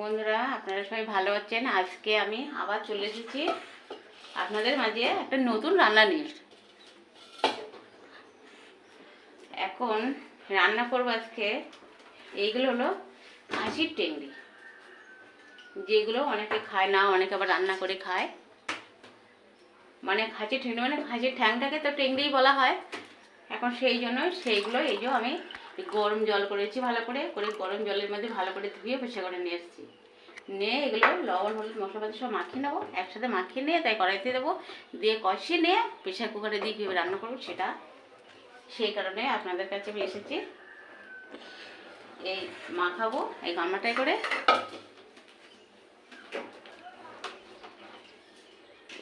বন্ধুরা, আপনারা সবাই ভালো আছেন? আজকে আমি আবার চলে এসেছি আপনাদের মাঝে একটা নতুন রান্না নিয়ে। এখন রান্না করব আজকে, এইগুলো হলো হাসির টেংরি যেগুলো অনেকে খায় না, অনেকে আবার রান্না করে খায়। মানে খাসির ঠেংরি মানে খাসির ঠ্যাংটাকে তো টেংরিই বলা হয়। এখন সেই জন্য সেইগুলো, এই যে আমি গরম জল করেছি ভালো করে করে গরম জলের মধ্যে ভালো করে ধুয়ে পেশা করে নিয়ে এসেছি। নিয়ে এগুলো লবণ, হলুদ, মশলাপাতি সব মাখিয়ে নেব, একসাথে মাখিয়ে নিয়ে তাই কড়াইতে দেবো। দিয়ে কষিয়ে নিয়ে প্রেশার কুকারে দিয়ে কীভাবে রান্না করব সেটা, সেই কারণে আপনাদের কাছে আমি এসেছি। এই মাখাবো এই গামলাটায় করে।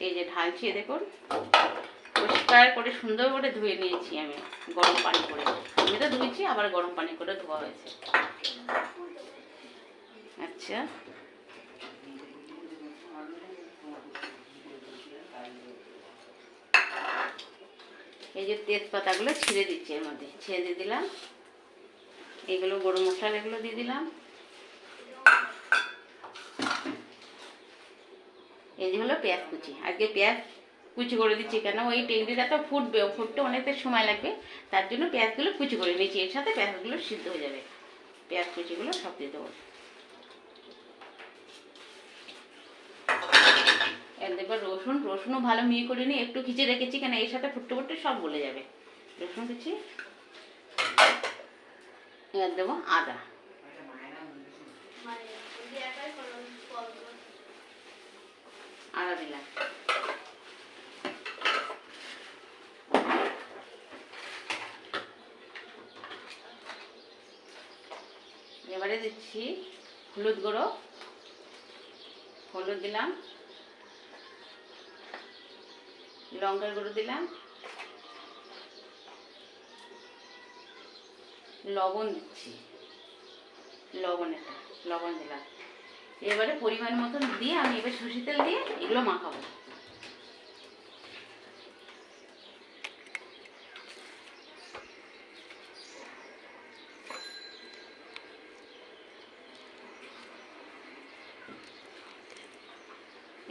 এই যে ঢালছি দেখুন। পরিষ্কার করে, সুন্দর করে ধুয়ে নিয়েছি আমি। গরম পানি করে। আমি তো ধুয়েছি, আবার গরম পানি করে ধোয়া হয়েছে। আচ্ছা। এই যে তেজপাতাগুলো ছিঁড়ে দিচ্ছি এর মধ্যে। ছেড়ে দিয়ে দিলাম। এগুলো গরম মশলা এগুলো দিয়ে দিলাম। এই যে হলো পেঁয়াজ কুচি। আজকে পেঁয়াজ কুচি করে দিচ্ছি কেন ওই টেংরিটা তো ফুটবে ফুটতে অনেকটা সময় লাগবে। তার জন্য পেঁয়াজগুলো কুচি করে নিয়েছি এর সাথে পেঁয়াজগুলো সিদ্ধ হয়ে যাবে। পেঁয়াজ কুচিগুলো সব দিয়ে দেবো। এর দেখবার রসুন, রসুনও ভালো মিহি করে নিয়ে একটু খিচে রেখেছি কেন এর সাথে ফুটতে ফুটতে সব গলে যাবে। রসুন কুচি এবার দেবো আদা। আদা দিলাম এবারে দিচ্ছি, হলুদ গুঁড়ো, হলুদ দিলাম, লঙ্কার গুঁড়ো দিলাম, লবণ দিচ্ছি, লবণ এটা, লবণ দিলাম। এবারে পরিমাণ মতন দিয়ে আমি এবার সর্ষে তেল দিয়ে এগুলো মাখাবো।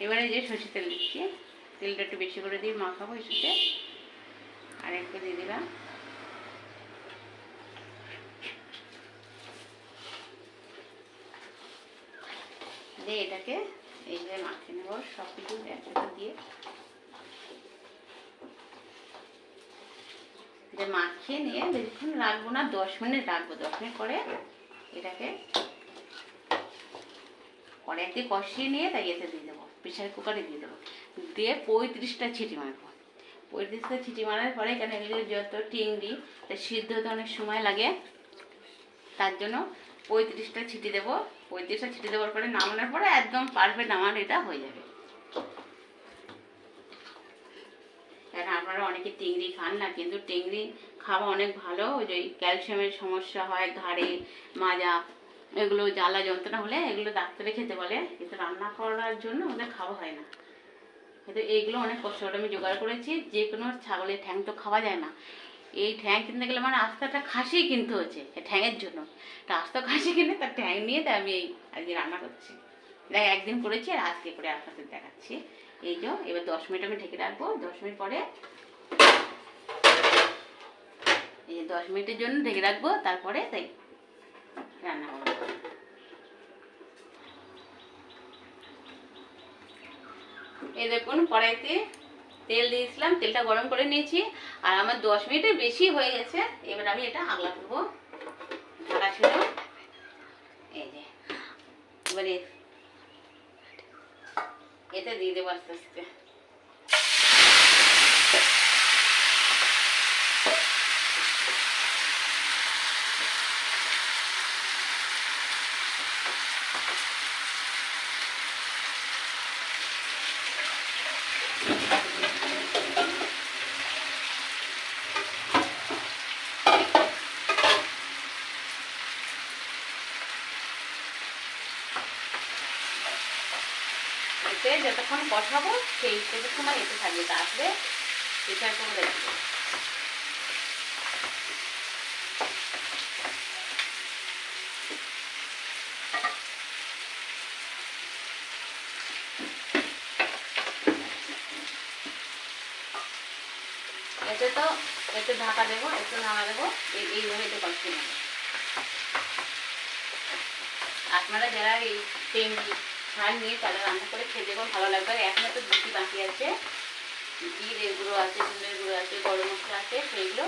এবারে যে সর্ষে তেল দিচ্ছি, তেলটা একটু বেশি করে দিয়ে মাখাবো এর সাথে আর একটু দিয়ে দিলাম। দিয়ে এটাকে এই যে মাখিয়ে নেব সব কিছু একসাথে দিয়ে। যে মাখিয়ে নিয়ে বেশিক্ষণ রাখব না, দশ মিনিট রাখব, দশ মিনিট পরে এটাকে কড়াইতে কষিয়ে নিয়ে তাই এতে দিয়ে দেবো। প্রেশার কুকারে দিয়ে দেবো। দিয়ে পঁয়ত্রিশটা ছিটি মারবো। পঁয়ত্রিশটা ছিটি মারার পরে এখানে যত টিংড়ি তা সিদ্ধ হতে অনেক সময় লাগে। তার জন্য পঁয়ত্রিশটা ছিটি দেবো। পঁয়ত্রিশটা ছিটি দেওয়ার পরে নামানোর পরে একদম পারফেক্ট আমার এটা হয়ে যাবে। কারণ আপনারা অনেকে টিংড়ি খান না, কিন্তু টিংড়ি খাওয়া অনেক ভালো। ওই যে ক্যালসিয়ামের সমস্যা হয়, ঘাড়ে মাজা। এগুলো জ্বালা যন্ত্রণা হলে এগুলো ডাক্তারে খেতে বলে। কিন্তু রান্না করার জন্য ওদের খাওয়া হয় না। কিন্তু এইগুলো অনেক কষ্ট করে আমি জোগাড় করেছি। যে কোনো ছাগলের ঠ্যাং তো খাওয়া যায় না। এই ঠ্যাং কিনতে গেলে মানে আস্তে একটা খাসি কিনতে হচ্ছে, এই ঠ্যাংয়ের জন্য। তা আস্ত খাসি কিনে তার ঠ্যাং নিয়ে তাই আমি এই আজকে রান্না করছি। দেখ, একদিন করেছি আর আজকে করে আপনাদের দেখাচ্ছি। এই যে এবার দশ মিনিট আমি ঢেকে রাখব। দশ মিনিট পরে এই দশ মিনিটের জন্য ঢেকে রাখব। তারপরে তাই রান্না করব। এই দেখুন, কড়াইতে তেল দিয়েছিলাম, তেলটা গরম করে নিয়েছি, আর আমার দশ মিনিটের বেশি হয়ে গেছে, এবার আমি এটা আগলা করব ঢাকা ছিল। এই যে, এবারে এতে দিয়ে দেবো আস্তে আস্তে। এতে যতক্ষণ বসাবো, সেই ততক্ষণ আর এতে থাকবে আসবে প্রেশার কুকারে দেবো এতে তো, এতে ঢাকা দেবো একটু নামা দেবো এইভাবে এতে কষ্ট আপনারা যারা এই পেন ছাড় নিয়ে তারা রান্না করে খেতে দেখুন, ভালো লাগবে। আর এখনও তো দুটি বাকি আছে। জিরে গুঁড়ো আছে, ধনের গুঁড়ো আছে, গরম মশলা আছে সেইগুলো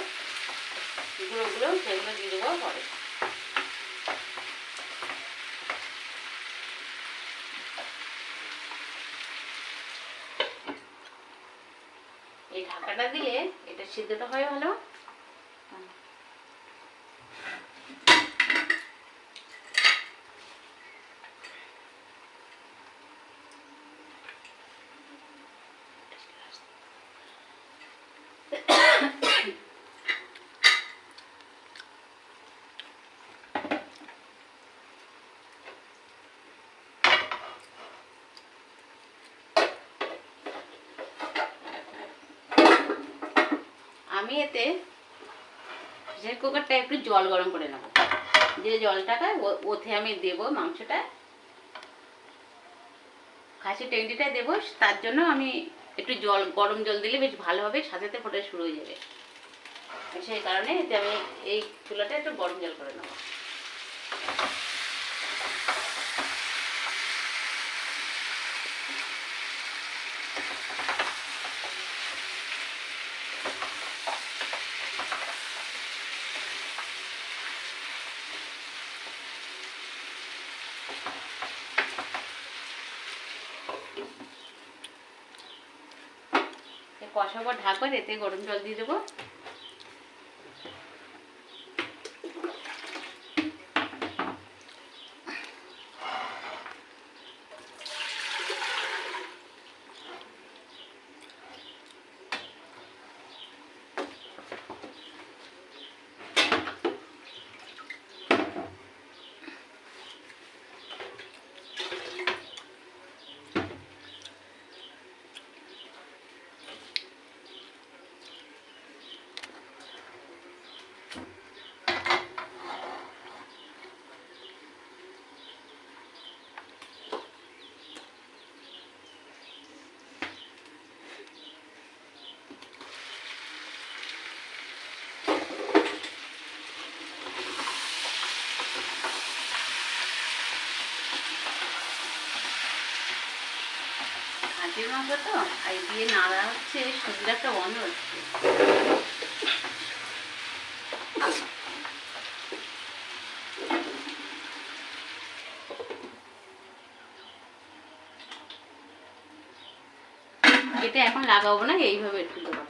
গুঁড়োগুলো সেগুলো দিয়ে দেবো পরে। এই ঢাকাটা দিলে এটা সিদ্ধটা হয় ভালো। আমি এতে প্রেসার কুকারটা একটু জল গরম করে নেব। যে জলটাকে ওতে আমি দেব মাংসটা। খাসি টেংটিটা দেবো, তার জন্য আমি একটু জল, গরম জল দিলে বেশ ভালো হবে সাথে ফোটা শুরু হয়ে যাবে। সেই কারণে এতে আমি এই চুলাটা একটু গরম জল করে নেব। কষাবো ঢাকবার এতে গরম জল দিয়ে দেবো মাংস তো আর দিয়ে নাড়া হচ্ছে সবজির একটা গন্ধ হচ্ছে। এটা এখন লাগাবো না, এইভাবে একটু দেওয়া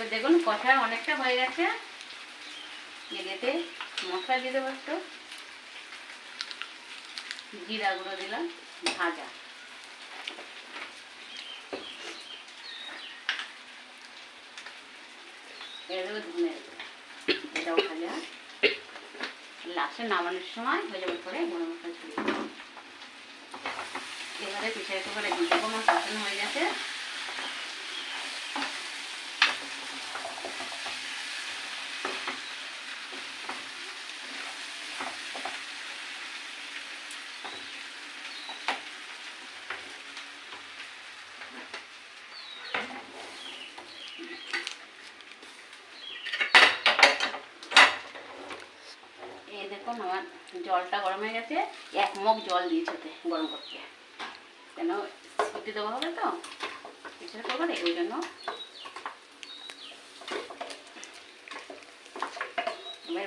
এবার দেখুন, কষা অনেকটা হয়ে গেছে। এতে মশলা দিয়ে দেবো একটু। জিরা গুঁড়ো দিলাম, ভাজা। এবার দেবো ধনে ভাজা। লাস্টে নামানোর সময় ভেজে করে গুঁড়ো মশলা ছড়িয়ে এবারে কুকারে দিয়ে দেবো আমার কষানো হয়ে গেছে এই দেখুন আমার জলটা গরম হয়ে গেছে, এক মগ জল দিয়েছে ওতে গরম করতে। কেন সিটি দেওয়া হবে তো প্রেশার কুকারে ওই জন্য। এবার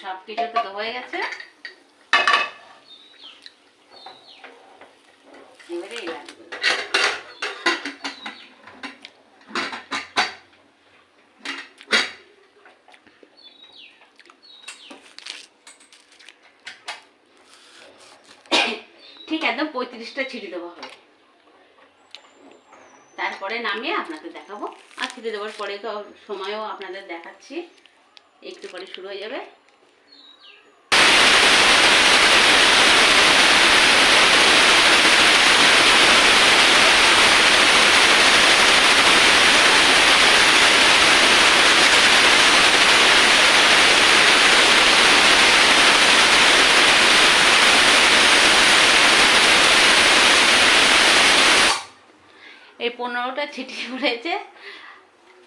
সব কিছু তো হয়ে গেছে এবারে এবার ঠিক একদম পঁয়ত্রিশটা ছিটি দেওয়া হবে। তারপরে নামিয়ে আপনাদের দেখাবো। আর ছিটি দেওয়ার পরে তো সময়ও আপনাদের দেখাচ্ছি। একটু পরে শুরু হয়ে যাবে। পনেরোটা ছিটি পড়েছে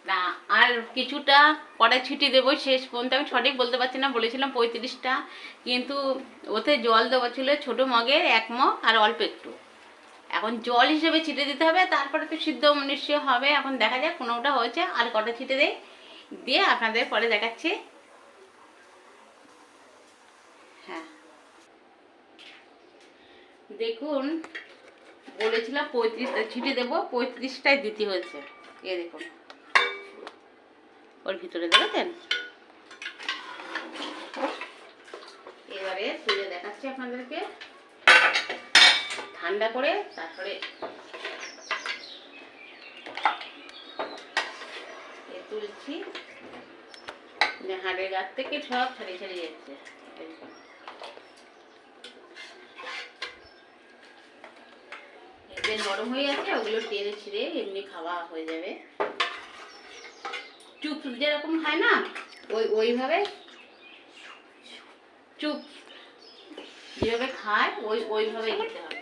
না আর কিছুটা পরে ছিটি দেবো, শেষ পর্যন্ত আমি সঠিক বলতে পারছি না, বলেছিলাম পঁয়ত্রিশটা। কিন্তু ওতে জল দেওয়া ছিল ছোটো মগে এক মগ আর অল্প একটু। এখন জল হিসেবে ছিটে দিতে হবে, তারপরে তো সিদ্ধ নিশ্চয় হবে। এখন দেখা যাক কোনোটা হয়েছে, আর কটা ছিটে দেয় দিয়ে আপনাদের পরে দেখাচ্ছি। হ্যাঁ। দেখুন বলেছিলাম পঁয়ত্রিশটা, ছিটে দেবো, পঁয়ত্রিশটাই দিতে হয়েছে। এ দেখুন ওর ভিতরে দেখেছেন এবারে তুলে দেখাচ্ছি আপনাদেরকে। ঠান্ডা করে তারপরে তুলছি। হাড়ের গাছ থেকে সব ছাড়িয়ে ছাড়িয়ে যাচ্ছে। এদের নরম হয়ে যাচ্ছে, ওগুলো টেনে ছিঁড়ে এমনি খাওয়া হয়ে যাবে। চুপ যেরকম হয় না, ওই ওইভাবে চুপ যেভাবে খায়, ওই ওইভাবে খেতে হবে।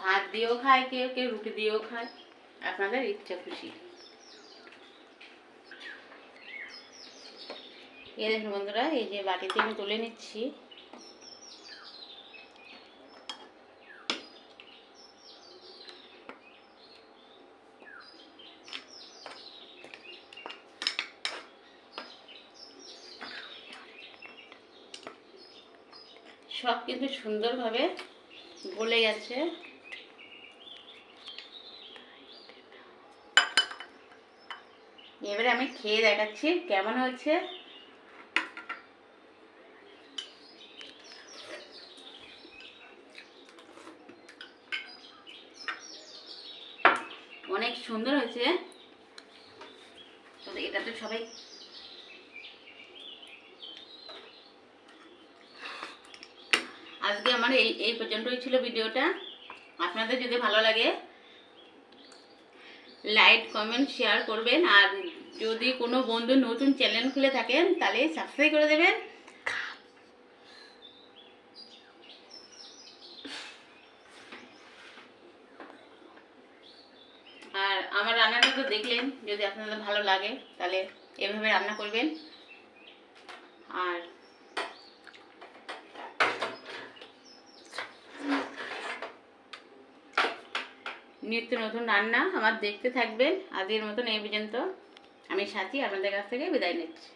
ভাত দিয়েও খায় কেউ কেউ রুটি দিয়েও খায়। আপনাদের ইচ্ছা খুশি। এই দেখুন বন্ধুরা, এই যে বাটিতে আমি তুলে নিচ্ছি। সব কিন্তু সুন্দরভাবে গলে গেছে। এবারে আমি খেয়ে দেখাচ্ছি কেমন হয়েছে। অনেক সুন্দর হয়েছে। এটা তো সবাই আজকে আমার এই এই পর্যন্তই ছিল ভিডিওটা। আপনাদের যদি ভালো লাগে লাইক কমেন্ট শেয়ার করবেন। আর যদি কোনো বন্ধু নতুন চ্যানেল খুলে থাকেন, তাহলে সাবস্ক্রাইব করে দেবেন। আর আমার রান্নাটা তো দেখলেন, যদি আপনাদের ভালো লাগে, তাহলে এভাবে রান্না করবেন। আর নিত্য নতুন রান্না আমার দেখতে থাকবেন আজকের মতন এই পর্যন্ত। আমি সাথী, আপনাদের কাছ থেকে বিদায় নিচ্ছি।